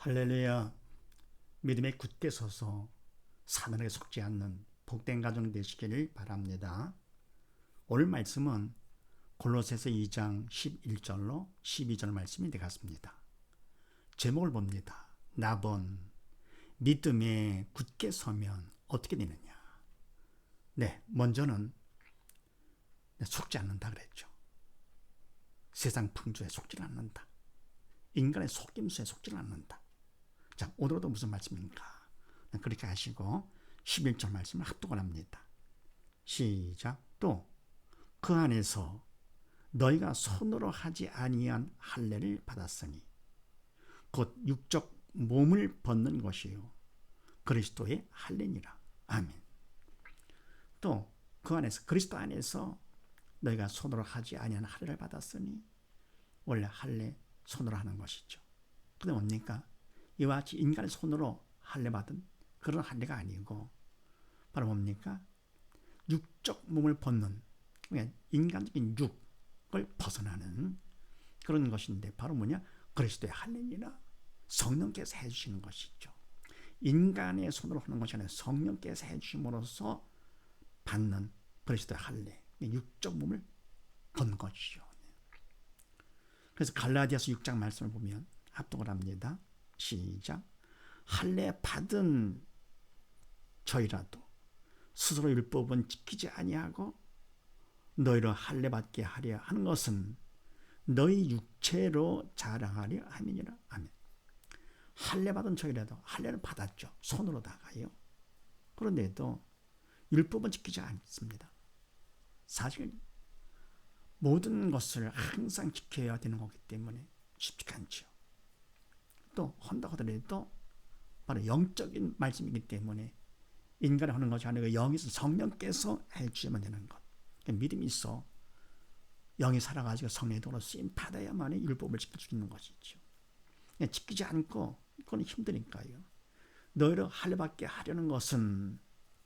할렐루야. 믿음에 굳게 서서 사단에게 속지 않는 복된 가정 되시기를 바랍니다. 오늘 말씀은 골로새서 2장 11절로 12절 말씀이 되겠습니다. 제목을 봅니다. 나본 믿음에 굳게 서면 어떻게 되느냐? 네, 먼저는 속지 않는다 그랬죠. 세상 풍조에 속지 않는다. 인간의 속임수에 속지 않는다. 자, 오늘도 무슨 말씀입니까? 그렇게 하시고 11절 말씀을 합독을 합니다. 시작. 또 그 안에서 너희가 손으로 하지 아니한 할례를 받았으니 곧 육적 몸을 벗는 것이요 그리스도의 할례니라. 아멘. 또 그 안에서 그리스도 안에서 너희가 손으로 하지 아니한 할례를 받았으니 원래 할례 손으로 하는 것이죠. 근데 뭡니까? 이와 같이 인간의 손으로 할례 받은 그런 할례가 아니고 바로 뭡니까? 육적 몸을 벗는 그러니까 인간적인 육을 벗어나는 그런 것인데 바로 뭐냐? 그리스도의 할례니라 성령께서 해주시는 것이죠. 인간의 손으로 하는 것이 아니라 성령께서 해주심으로써 받는 그리스도의 할례, 육적 몸을 벗는 것이죠. 그래서 갈라디아서 6장 말씀을 보면 합독을 합니다. 시작. 할례 받은 저희라도 스스로 율법은 지키지 아니하고 너희를 할례 받게 하려 하는 것은 너희 육체로 자랑하려 함이니라. 아멘. 할례 받은 저희라도 할례를 받았죠. 손으로 다가요. 그런데도 율법은 지키지 않습니다. 사실 모든 것을 항상 지켜야 되는 거기 때문에 쉽지 않죠. 또 한다 하더라도 바로 영적인 말씀이기 때문에 인간이 하는 것이 아니고 영에서 성령께서 해주시면 되는 것. 그러니까 믿음이 있어 영이 살아가지고 성령의 도로 쓰임 받아야만 율법을 지킬 수 있는 것이죠. 지키지 않고 그건 힘드니까요. 너희를 할례받게 하려는 것은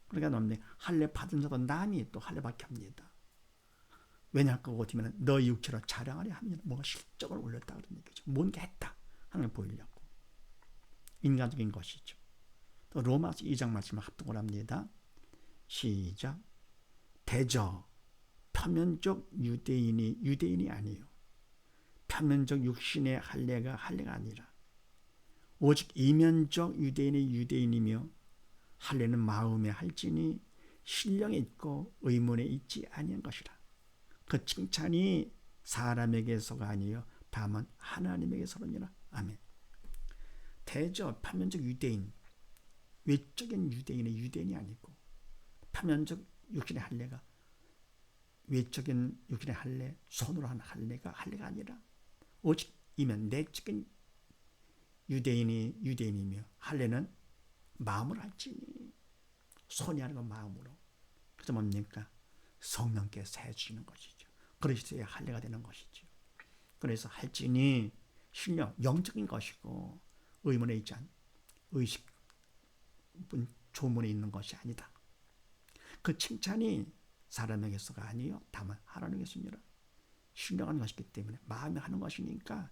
그러니까 놈네 할례 받은 자도 남이 또 할례받게 합니다. 왜냐 그거 어면 너희 육체로 자랑하려 하면 뭔가 실적을 올렸다 그런 얘기죠. 뭔가 했다 하는 걸 보이려고. 인간적인 것이죠. 또 로마서 2장 말씀을 합독을 합니다. 시작. 대저 표면적 유대인이 유대인이 아니요. 표면적 육신의 할례가 할례가 아니라 오직 이면적 유대인이 유대인이며 할례는 마음에 할지니 신령에 있고 의문에 있지 아니한 것이라. 그 칭찬이 사람에게서가 아니요 다만 하나님에게서로니라. 아멘. 대저 파면적 유대인 외적인 유대인의 유대인이 아니고 파면적 육신의 할례가 외적인 육신의 할례 손으로 하는 할례가 할례가 아니라 오직 이면 내적인 유대인이 유대인이며 할례는 마음으로 할지니 손이 아니고 마음으로. 그래서 뭡니까? 성령께서 해주시는 것이죠. 그리스도의 할례가 되는 것이죠. 그래서 할지니 신령 영적인 것이고 의문에 있지 않 의식 조문에 있는 것이 아니다. 그 칭찬이 사람에게 서가 아니요 다만 하나님께서입니다. 신령한 것이기 때문에 마음에 하는 것이니까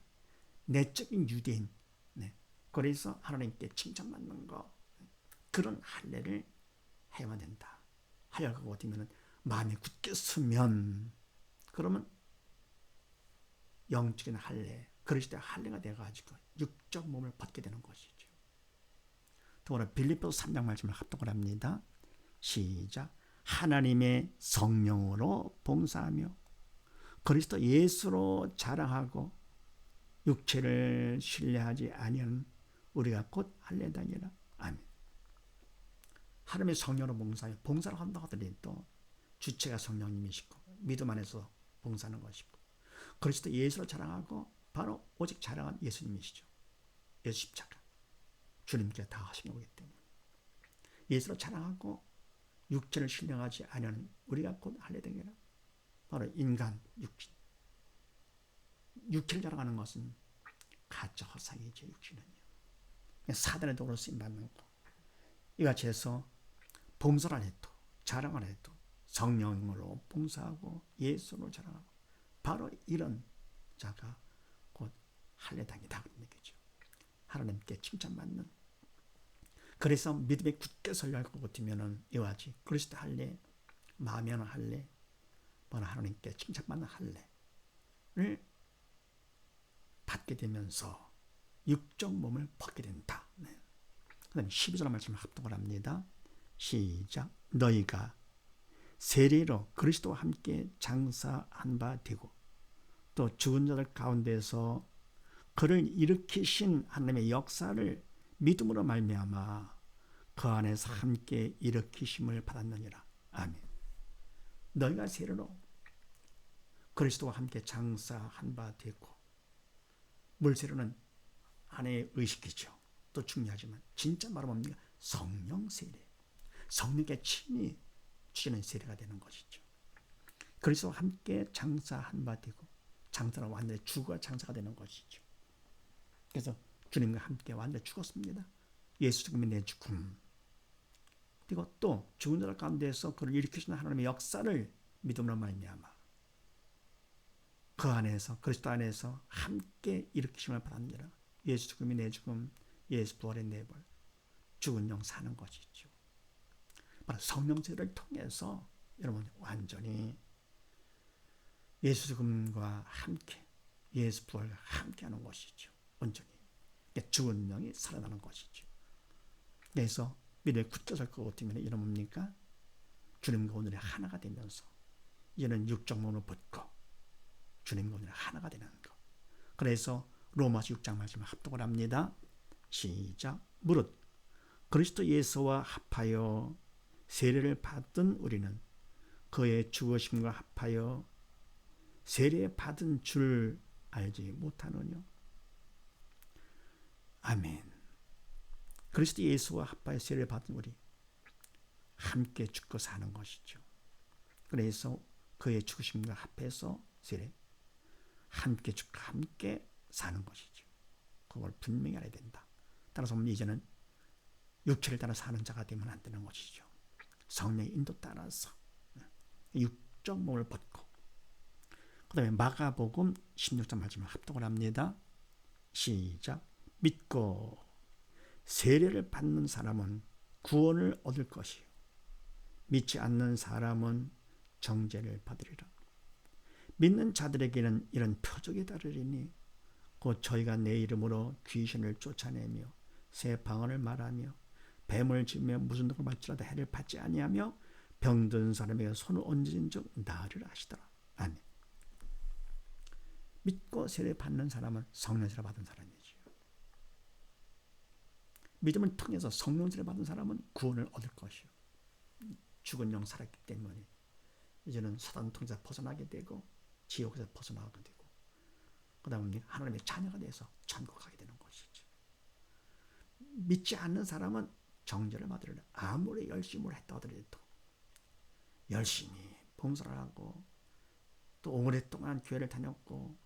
내적인 유대인 네. 그래서 하나님께 칭찬받는 거 그런 할례를 해야만 된다. 하려고 어디면 마음이 굳게 서면 그러면 영적인 할례 그리스도의 할례가 돼가지고 육적 몸을 벗게 되는 것이죠. 더불어 빌립보서 3장 말씀을 합독을 합니다. 시작. 하나님의 성령으로 봉사하며 그리스도 예수로 자랑하고 육체를 신뢰하지 아니하는 우리가 곧 할례다니라. 아멘. 하나님의 성령으로 봉사해 봉사를 한다고 하더라도 주체가 성령님이시고 믿음 안에서 봉사하는 것이고 그리스도 예수를 자랑하고 바로 오직 자랑한 예수님이시죠. 예수 십자가. 주님께 다 하신 거기 때문에. 예수를 자랑하고 육체를 신령하지 아니하는 우리가 곧 할례되니라. 바로 인간 육신. 육체를 자랑하는 것은 가짜 허상이죠. 육신은요. 사단의 도로 쓰임 받는 거. 이같이 해서 봉사를 해도 자랑을 해도 성령으로 봉사하고 예수로 자랑하고 바로 이런 자가 곧 할례당이다 그런 얘기죠. 하나님께 칭찬받는 그래서 믿음에 굳게 서야 할것 같으면은 이와 같이 그리스도 할래 마면 할래 뭐나 하나님께 칭찬받는 할래를 받게 되면서 육적 몸을 벗게 된다. 네. 그 다음에 12절 말씀을 합독을 합니다. 시작. 너희가 세례로 그리스도와 함께 장사한 바 되고 또 죽은 자들 가운데서 그를 일으키신 하나님의 역사를 믿음으로 말미암아 그 안에서 함께 일으키심을 받았느니라. 아멘. 너희가 세례로 그리스도와 함께 장사한 바 되고 물세례는 하나의 의식이죠. 또 중요하지만 진짜 말은 뭡니까? 성령 세례. 성령께 친히 주시는 세례가 되는 것이죠. 그리스도와 함께 장사한 바 되고 장사는 완전히 죽어 장사가 되는 것이죠. 그래서 주님과 함께 완전히 죽었습니다. 예수 죽음이 내 죽음. 그리고 또 죽은 자들 가운데서 그를 일으키시는 하나님의 역사를 믿음으로 말미암아 그 안에서 그리스도 안에서 함께 일으키심을 받았느니라. 예수 죽음이 내 죽음, 예수 부활의 내 부활. 죽은 영 사는 것이죠. 바로 성령세를 통해서 여러분 완전히 예수 죽음과 함께 예수 부활과 함께하는 것이죠. 온전히 죽은 영이 살아나는 것이죠. 그래서 미래에 굳게 설것 같으면 이런 뭡니까? 주님과 오늘의 하나가 되면서 이제는 육적 몸을 벗고 주님과 오늘 하나가 되는 것. 그래서 로마서 6장 말씀을 합독을 합니다. 시작. 무릇 그리스도 예수와 합하여 세례를 받은 우리는 그의 죽으심과 합하여 세례 받은 줄 알지 못하느냐. 아멘. 그리스도 예수와 합하여 세례를 받은 우리 함께 죽고 사는 것이죠. 그래서 그의 죽으심과 합해서 세례 함께 죽고 함께 사는 것이죠. 그걸 분명히 알아야 된다. 따라서 이제는 육체를 따라 사는 자가 되면 안 되는 것이죠. 성령의 인도 따라서 육적 몸을 벗고 그 다음에 마가복음 16장 말씀을 합독을 합니다. 시작 믿고 세례를 받는 사람은 구원을 얻을 것이요 믿지 않는 사람은 정죄를 받으리라. 믿는 자들에게는 이런 표적이 따르리니 곧 저희가 내 이름으로 귀신을 쫓아내며 새 방언을 말하며 뱀을 지며 무슨 독을 맞지라도 해를 받지 아니하며 병든 사람에게 손을 얹은 적 나으리라 하시더라. 아멘. 믿고 세례 받는 사람은 성령세례 받은 사람이지요. 믿음을 통해서 성령세례 받은 사람은 구원을 얻을 것이요. 죽은 영 살았기 때문에 이제는 사단 통제에서 벗어나게 되고 지옥에서 벗어나게 되고 그 다음에 하나님의 자녀가 돼서 천국 가게 되는 것이죠. 믿지 않는 사람은 정죄를 받으려 아무리 열심을 했다 하더라도 열심히 봉사를 하고 또 오랫동안 교회를 다녔고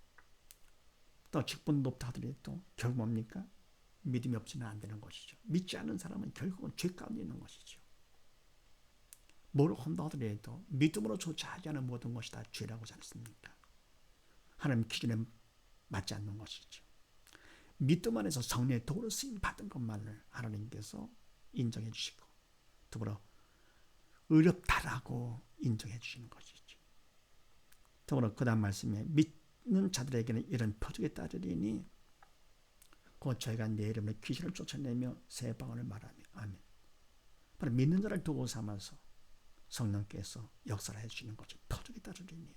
또 직분 높다 하더라도 결국 뭡니까? 믿음이 없지는 안 되는 것이죠. 믿지 않는 사람은 결국은 죄 가운데 있는 것이죠. 뭘 한다 하더라도 믿음으로 조차하지 않은 모든 것이 다 죄라고 하지 않습니까? 하나님 기준에 맞지 않는 것이죠. 믿음 안에서 성령의 도로 쓰임 받은 것만을 하나님께서 인정해 주시고 더불어 어렵다라고 인정해 주시는 것이죠. 더불어 그 다음 말씀에 믿는 자들에게는 이런 표적에 따르리니 곧 저희가 내 이름으로 귀신을 쫓아내며 새 방언을 말하며 아멘. 바로 믿는 자를 도구 삼아서 성령께서 역사를 해주시는 것이 표적에 따르리니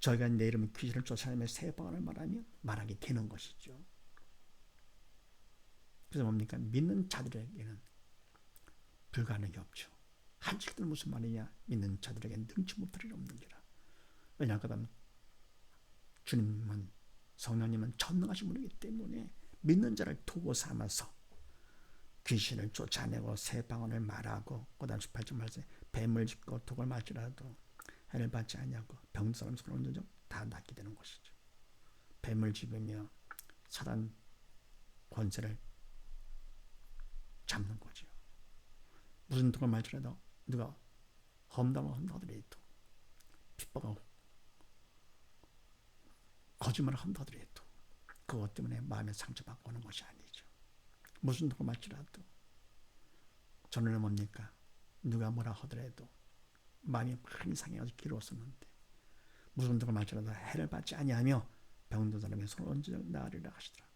저희가 내 이름을 귀신을 쫓아내며 새 방언을 말하며 말하게 되는 것이죠. 그래서 뭡니까? 믿는 자들에게는 불가능이 없죠. 한식들 무슨 말이냐? 믿는 자들에게 능치 못할 일 없는지라. 왜냐하면 주님은 성령님은 전능하신 분이기 때문에 믿는 자를 도구 삼아서 귀신을 쫓아내고 새 방언을 말하고 그다음 18절 말씀 뱀을 짚고 독을 맞으라도 해를 받지 않냐고 병든 사람 손을 얹은 적다 낫게 되는 것이죠. 뱀을 집으며 사단 권세를 잡는 거죠. 무슨 독을 맞으라도 누가 험담을 한다더라도 핍박하고 거짓말을 한다더라도 그것 때문에 마음에 상처받고 오는 것이 아니죠. 무슨 누가 말지라도 저는 뭡니까? 누가 뭐라 하더라도 마음이 많이 상해가지고 길었었는데 무슨 누가 말지라도 해를 받지 아니하며 병든 사람의 손을 언제나 나으리라 하시더라.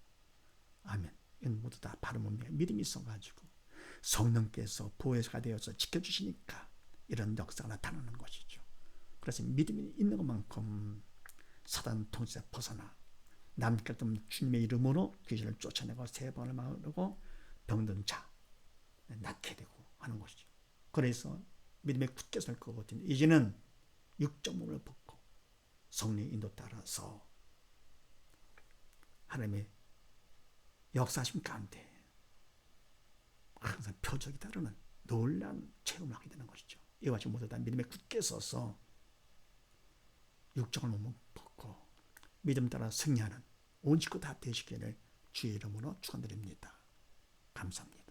아멘. 이건 모두 다 바른 몸에 믿음이 있어가지고 성령께서 보혜사가 되어서 지켜주시니까 이런 역사가 나타나는 것이죠. 그래서 믿음이 있는 것만큼 사단 통치에 벗어나 남께 좀 주님의 이름으로 귀신을 쫓아내고 세 번을 막으고 병든 자 낫게 되고 하는 것이죠. 그래서 믿음에 굳게 설 거거든요. 이제는 육적 몸을 벗고 성령 인도 따라서 하나님의 역사하심 가운데 항상 표적이 따르는 놀란 체험을 하게 되는 것이죠. 이와 같이 모두 다 믿음에 굳게 서서 육적을 몸을 믿음 따라 승리하는 온 식구 다 되시기를 주의 이름으로 축원드립니다. 감사합니다.